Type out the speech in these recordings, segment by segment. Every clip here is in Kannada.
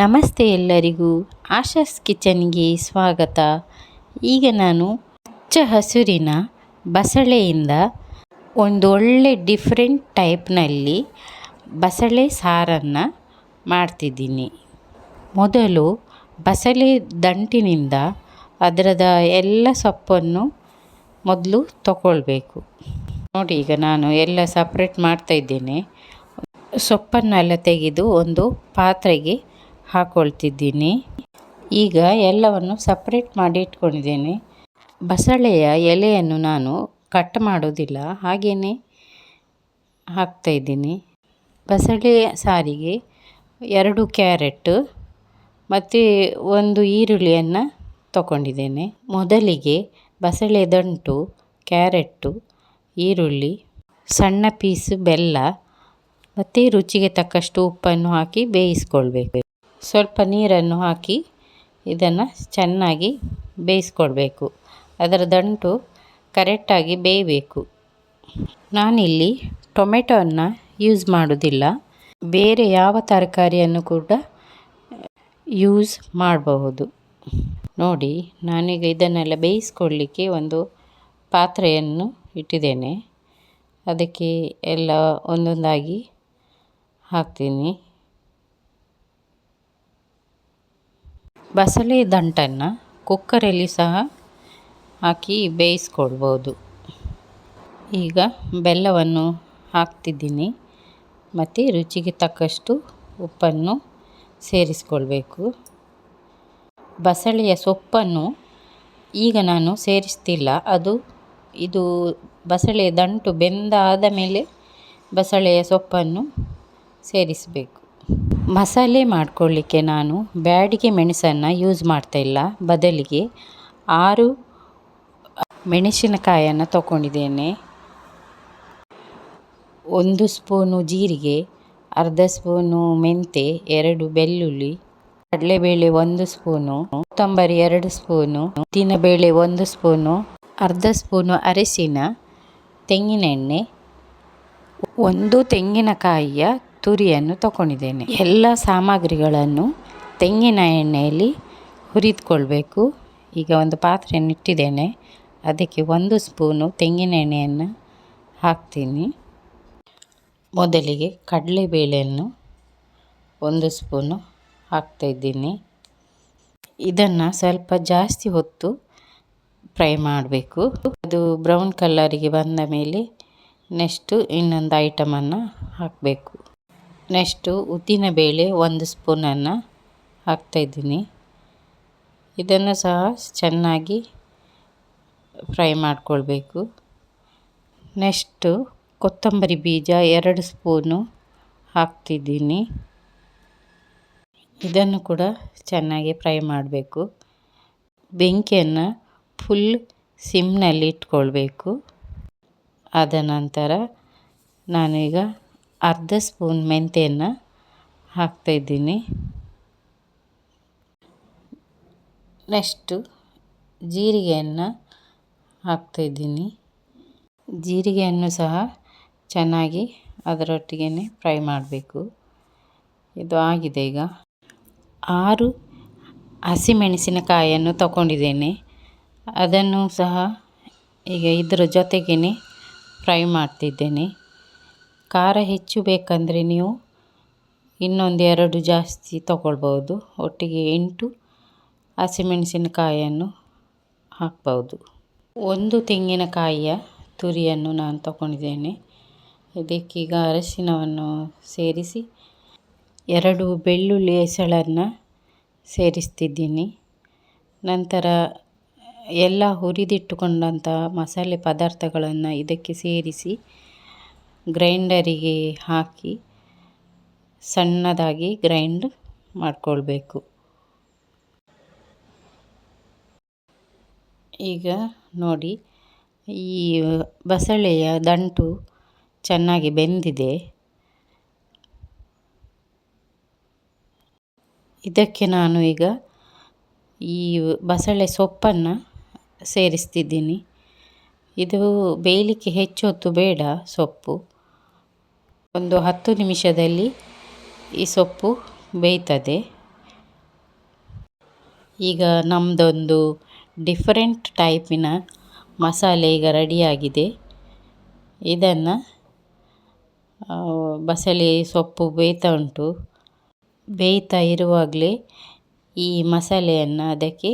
ನಮಸ್ತೆ ಎಲ್ಲರಿಗೂ ಆಶಾಸ್ ಕಿಚನ್ಗೆ ಸ್ವಾಗತ. ಈಗ ನಾನು ಹಚ್ಚ ಹಸುರಿನ ಬಸಳೆಯಿಂದ ಒಂದು ಒಳ್ಳೆ ಡಿಫ್ರೆಂಟ್ ಟೈಪ್ನಲ್ಲಿ ಬಸಳೆ ಸಾರನ್ನು ಮಾಡ್ತಿದ್ದೀನಿ. ಮೊದಲು ಬಸಳೆ ದಂಟಿನಿಂದ ಅದರದ ಎಲ್ಲ ಸೊಪ್ಪನ್ನು ಮೊದಲು ತಗೊಳ್ಬೇಕು. ನೋಡಿ, ಈಗ ನಾನು ಎಲ್ಲ ಸಪ್ರೇಟ್ ಮಾಡ್ತಾ ಇದ್ದೇನೆ. ಸೊಪ್ಪನ್ನೆಲ್ಲ ತೆಗೆದು ಒಂದು ಪಾತ್ರೆಗೆ ಹಾಕ್ಕೊಳ್ತಿದ್ದೀನಿ ಈಗ ಎಲ್ಲವನ್ನು ಸಪ್ರೇಟ್ ಮಾಡಿ ಇಟ್ಕೊಂಡಿದ್ದೇನೆ. ಬಸಳೆಯ ಎಲೆಯನ್ನು ನಾನು ಕಟ್ ಮಾಡೋದಿಲ್ಲ ಹಾಗೆಯೇ ಹಾಕ್ತಾಯಿದ್ದೀನಿ ಬಸಳೆ ಸಾರಿಗೆ ಎರಡು ಕ್ಯಾರೆಟ್ ಮತ್ತು ಒಂದು ಈರುಳ್ಳಿಯನ್ನು ತಗೊಂಡಿದ್ದೇನೆ. ಮೊದಲಿಗೆ ಬಸಳೆ ದಂಟು ಕ್ಯಾರೆಟ್ಟು ಈರುಳ್ಳಿ, ಸಣ್ಣ ಪೀಸ್ ಬೆಲ್ಲ ಮತ್ತು ರುಚಿಗೆ ತಕ್ಕಷ್ಟು ಉಪ್ಪನ್ನು ಹಾಕಿ ಬೇಯಿಸ್ಕೊಳ್ಬೇಕು. ಸ್ವಲ್ಪ ನೀರನ್ನು ಹಾಕಿ ಇದನ್ನು ಚೆನ್ನಾಗಿ ಬೇಯಿಸ್ಕೊಡ್ಬೇಕು. ಅದರ ದಂಟು ಕರೆಕ್ಟಾಗಿ ಬೇಯಬೇಕು. ನಾನಿಲ್ಲಿ ಟೊಮೆಟೊವನ್ನು ಯೂಸ್ ಮಾಡೋದಿಲ್ಲ ಬೇರೆ ಯಾವ ತರಕಾರಿಯನ್ನು ಕೂಡ ಯೂಸ್ ಮಾಡಬಹುದು. ನೋಡಿ, ನಾನೀಗ ಇದನ್ನೆಲ್ಲ ಬೇಯಿಸ್ಕೊಳ್ಳಿಕ್ಕೆ ಒಂದು ಪಾತ್ರೆಯನ್ನು ಇಟ್ಟಿದ್ದೇನೆ. ಅದಕ್ಕೆ ಎಲ್ಲ ಒಂದೊಂದಾಗಿ ಹಾಕ್ತೀನಿ. ಬಸಳೆ ದಂಟನ್ನು ಕುಕ್ಕರಲ್ಲಿ ಸಹ ಹಾಕಿ ಬೇಯಿಸ್ಕೊಳ್ಬೋದು. ಈಗ ಬೆಲ್ಲವನ್ನು ಹಾಕ್ತಿದ್ದೀನಿ. ಮತ್ತು ರುಚಿಗೆ ತಕ್ಕಷ್ಟು ಉಪ್ಪನ್ನು ಸೇರಿಸ್ಕೊಳ್ಬೇಕು. ಬಸಳೆಯ ಸೊಪ್ಪನ್ನು ಈಗ ನಾನು ಸೇರಿಸ್ತಿಲ್ಲ. ಅದು, ಇದು ಬಸಳೆ ದಂಟು ಬೆಂದಾದ ಮೇಲೆ ಬಸಳೆಯ ಸೊಪ್ಪನ್ನು ಸೇರಿಸಬೇಕು. ಮಸಾಲೆ ಮಾಡಿಕೊಳ್ಳಿಕ್ಕೆ ನಾನು ಬ್ಯಾಡಿಗೆ ಮೆಣಸನ್ನು ಯೂಸ್ ಮಾಡ್ತಾ ಇಲ್ಲ. ಬದಲಿಗೆ ಆರು ಮೆಣಸಿನಕಾಯನ್ನು ತಗೊಂಡಿದ್ದೇನೆ. ಒಂದು ಸ್ಪೂನು ಜೀರಿಗೆ, ಅರ್ಧ ಸ್ಪೂನು ಮೆಂತೆ, ಎರಡು ಬೆಳ್ಳುಳ್ಳಿ, ಕಡಲೆಬೇಳೆ ಒಂದು ಸ್ಪೂನು, ಕೊತ್ತಂಬರಿ ಎರಡು ಸ್ಪೂನು, ಉದ್ದಿನಬೇಳೆ ಒಂದು ಸ್ಪೂನು, ಅರ್ಧ ಸ್ಪೂನು ಅರಿಶಿನ, ತೆಂಗಿನೆಣ್ಣೆ, ಒಂದು ತೆಂಗಿನಕಾಯಿಯ ತುರಿಯನ್ನು ತಗೊಂಡಿದ್ದೇನೆ. ಎಲ್ಲ ಸಾಮಗ್ರಿಗಳನ್ನು ತೆಂಗಿನ ಎಣ್ಣೆಯಲ್ಲಿ ಹುರಿದುಕೊಳ್ಬೇಕು. ಈಗ ಒಂದು ಪಾತ್ರೆಯನ್ನು ಇಟ್ಟಿದ್ದೇನೆ. ಅದಕ್ಕೆ ಒಂದು ಸ್ಪೂನು ತೆಂಗಿನ ಎಣ್ಣೆಯನ್ನು ಹಾಕ್ತೀನಿ. ಮೊದಲಿಗೆ ಕಡಲೆಬೇಳೆಯನ್ನು ಒಂದು ಸ್ಪೂನು ಹಾಕ್ತಾಯಿದ್ದೀನಿ ಇದನ್ನು ಸ್ವಲ್ಪ ಜಾಸ್ತಿ ಹೊತ್ತು ಫ್ರೈ ಮಾಡಬೇಕು. ಅದು ಬ್ರೌನ್ ಕಲ್ಲರಿಗೆ ಬಂದ ಮೇಲೆ ನೆಕ್ಸ್ಟು ಇನ್ನೊಂದು ಐಟಮನ್ನು ಹಾಕಬೇಕು. ನೆಕ್ಸ್ಟು ಉದ್ದಿನಬೇಳೆ ಒಂದು ಸ್ಪೂನನ್ನು ಹಾಕ್ತಾಯಿದ್ದೀನಿ ಇದನ್ನು ಸಹ ಚೆನ್ನಾಗಿ ಫ್ರೈ ಮಾಡಿಕೊಳ್ಬೇಕು. ನೆಕ್ಸ್ಟು ಕೊತ್ತಂಬರಿ ಬೀಜ ಎರಡು ಸ್ಪೂನು ಹಾಕ್ತಿದ್ದೀನಿ. ಇದನ್ನು ಕೂಡ ಚೆನ್ನಾಗಿ ಫ್ರೈ ಮಾಡಬೇಕು. ಬೆಂಕಿಯನ್ನು ಫುಲ್ ಸಿಮ್ನಲ್ಲಿ ಇಟ್ಕೊಳ್ಬೇಕು. ಆದ ನಂತರ ನಾನೀಗ ಅರ್ಧ ಸ್ಪೂನ್ ಮೆಂತೆಯನ್ನು ಹಾಕ್ತಾಯಿದ್ದೀನಿ ನೆಕ್ಸ್ಟು ಜೀರಿಗೆಯನ್ನು ಹಾಕ್ತಾಯಿದ್ದೀನಿ ಜೀರಿಗೆಯನ್ನು ಸಹ ಚೆನ್ನಾಗಿ ಅದರೊಟ್ಟಿಗೆ ಫ್ರೈ ಮಾಡಬೇಕು. ಇದು ಆಗಿದೆ ಈಗ. ಆರು ಹಸಿಮೆಣಸಿನಕಾಯಿಯನ್ನು ತಗೊಂಡಿದ್ದೇನೆ. ಅದನ್ನು ಸಹ ಈಗ ಇದರ ಜೊತೆಗೇ ಫ್ರೈ ಮಾಡ್ತಿದ್ದೇನೆ. ಖಾರ ಹೆಚ್ಚು ಬೇಕಂದರೆ ನೀವು ಇನ್ನೊಂದು ಎರಡು ಜಾಸ್ತಿ ತಗೊಳ್ಬೋದು ಒಟ್ಟಿಗೆ ಎಂಟು ಹಸಿಮೆಣಸಿನಕಾಯಿಯನ್ನು ಹಾಕ್ಬೋದು ಒಂದು ತೆಂಗಿನಕಾಯಿಯ ತುರಿಯನ್ನು ನಾನು ತಗೊಂಡಿದ್ದೇನೆ. ಇದಕ್ಕೀಗ ಅರಶಿನವನ್ನು ಸೇರಿಸಿ ಎರಡು ಬೆಳ್ಳುಳ್ಳಿ ಎಸಳನ್ನು ಸೇರಿಸ್ತಿದ್ದೀನಿ. ನಂತರ ಎಲ್ಲ ಹುರಿದಿಟ್ಟುಕೊಂಡಂಥ ಮಸಾಲೆ ಪದಾರ್ಥಗಳನ್ನು ಇದಕ್ಕೆ ಸೇರಿಸಿ ಗ್ರೈಂಡರಿಗೆ ಹಾಕಿ ಸಣ್ಣದಾಗಿ ಗ್ರೈಂಡ್ ಮಾಡಿಕೊಳ್ಬೇಕು. ಈಗ ನೋಡಿ, ಈ ಬಸಳೆಯ ದಂಟು ಚೆನ್ನಾಗಿ ಬೆಂದಿದೆ. ಇದಕ್ಕೆ ನಾನು ಈಗ ಈ ಬಸಳೆ ಸೊಪ್ಪನ್ನು ಸೇರಿಸ್ತಿದ್ದೀನಿ. ಇದು ಬೇಯಲಿಕ್ಕೆ ಹೆಚ್ಚು ಹೊತ್ತು ಬೇಡ ಸೊಪ್ಪು. ಒಂದು ಹತ್ತು ನಿಮಿಷದಲ್ಲಿ ಈ ಸೊಪ್ಪು ಬೇಯ್ತದೆ. ಈಗ ನಮ್ಮದೊಂದು ಡಿಫರೆಂಟ್ ಟೈಪಿನ ಮಸಾಲೆ ಈಗ ರೆಡಿಯಾಗಿದೆ. ಇದನ್ನು ಬಸಳೆ ಸೊಪ್ಪು ಬೇಯ್ತಾ ಉಂಟು. ಬೇಯ್ತಾ ಇರುವಾಗಲೇ ಈ ಮಸಾಲೆಯನ್ನು ಅದಕ್ಕೆ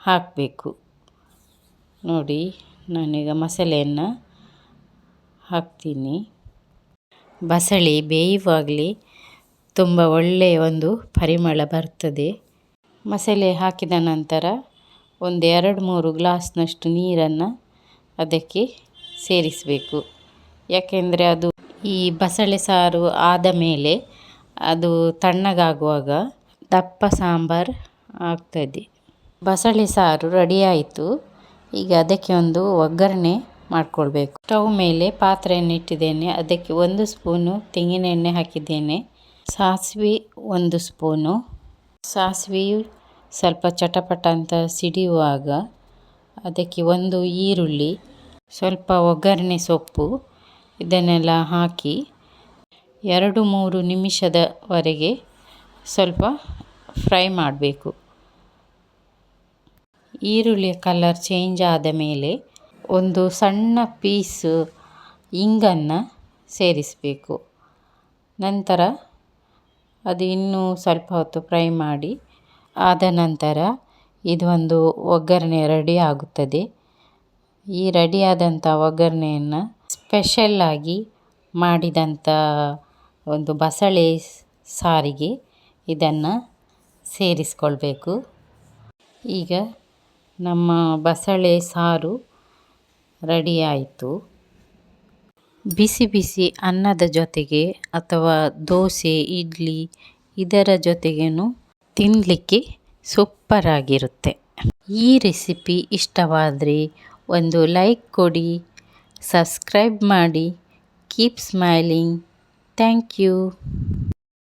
ಹಾಕಬೇಕು. ನೋಡಿ, ನಾನೀಗ ಮಸಾಲೆಯನ್ನು ಹಾಕ್ತೀನಿ. ಬಸಳೆ ಬೇಯುವಾಗಲಿ ತುಂಬ ಒಳ್ಳೆಯ ಒಂದು ಪರಿಮಳ ಬರ್ತದೆ. ಮಸಾಲೆ ಹಾಕಿದ ನಂತರ ಒಂದು ಎರಡು ಮೂರು ಗ್ಲಾಸ್ನಷ್ಟು ನೀರನ್ನು ಅದಕ್ಕೆ ಸೇರಿಸಬೇಕು. ಯಾಕೆಂದರೆ ಅದು ಈ ಬಸಳೆ ಸಾರು ಆದ ಮೇಲೆ ಅದು ತಣ್ಣಗಾಗುವಾಗ ದಪ್ಪ ಸಾಂಬಾರು ಆಗ್ತದೆ. ಬಸಳೆ ಸಾರು ರೆಡಿಯಾಯಿತು ಈಗ ಅದಕ್ಕೆ ಒಂದು ಒಗ್ಗರಣೆ ಮಾಡಿಕೊಳ್ಬೇಕು. ಸ್ಟವ್ ಮೇಲೆ ಪಾತ್ರೆಯನ್ನು ಇಟ್ಟಿದ್ದೇನೆ. ಅದಕ್ಕೆ ಒಂದು ಸ್ಪೂನು ತೆಂಗಿನ ಎಣ್ಣೆ ಹಾಕಿದ್ದೇನೆ. ಸಾಸಿವೆ ಒಂದು ಸ್ಪೂನು. ಸಾಸಿವೆಯು ಸ್ವಲ್ಪ ಚಟಪಟ ಅಂತ ಸಿಡಿಯುವಾಗ ಅದಕ್ಕೆ ಒಂದು ಈರುಳ್ಳಿ, ಸ್ವಲ್ಪ ಒಗ್ಗರಣೆ ಸೊಪ್ಪು ಇದನ್ನೆಲ್ಲ ಹಾಕಿ ಎರಡು ಮೂರು ನಿಮಿಷದವರೆಗೆ ಸ್ವಲ್ಪ ಫ್ರೈ ಮಾಡಬೇಕು. ಈರುಳ್ಳಿಯ ಕಲರ್ ಚೇಂಜ್ ಆದ ಮೇಲೆ ಒಂದು ಸಣ್ಣ ಪೀಸು ಇಂಗನ್ನು ಸೇರಿಸಬೇಕು. ನಂತರ ಅದು ಇನ್ನೂ ಸ್ವಲ್ಪ ಹೊತ್ತು ಫ್ರೈ ಮಾಡಿ ಆದ ನಂತರ ಇದೊಂದು ಒಗ್ಗರಣೆ ರೆಡಿ ಆಗುತ್ತದೆ. ಈ ರೆಡಿಯಾದಂಥ ಒಗ್ಗರಣೆಯನ್ನು ಸ್ಪೆಷಲ್ಲಾಗಿ ಮಾಡಿದಂಥ ಒಂದು ಬಸಳೆ ಸಾರಿಗೆ ಇದನ್ನು ಸೇರಿಸ್ಕೊಳ್ಬೇಕು. ಈಗ ನಮ್ಮ ಬಸಳೆ ಸಾರು ರೆಡಿ ಆಯಿತು ಬಿಸಿ ಬಿಸಿ ಅನ್ನದ ಜೊತೆಗೆ ಅಥವಾ ದೋಸೆ, ಇಡ್ಲಿ ಇದರ ಜೊತೆಗೇನು ತಿನ್ನಲಿಕ್ಕೆ ಸೂಪ್ಪರಾಗಿರುತ್ತೆ ಈ ರೆಸಿಪಿ ಇಷ್ಟವಾದರೆ ಒಂದು ಲೈಕ್ ಕೊಡಿ, ಸಬ್ಸ್ಕ್ರೈಬ್ ಮಾಡಿ, ಕೀಪ್ ಸ್ಮೈಲಿಂಗ್. Thank you.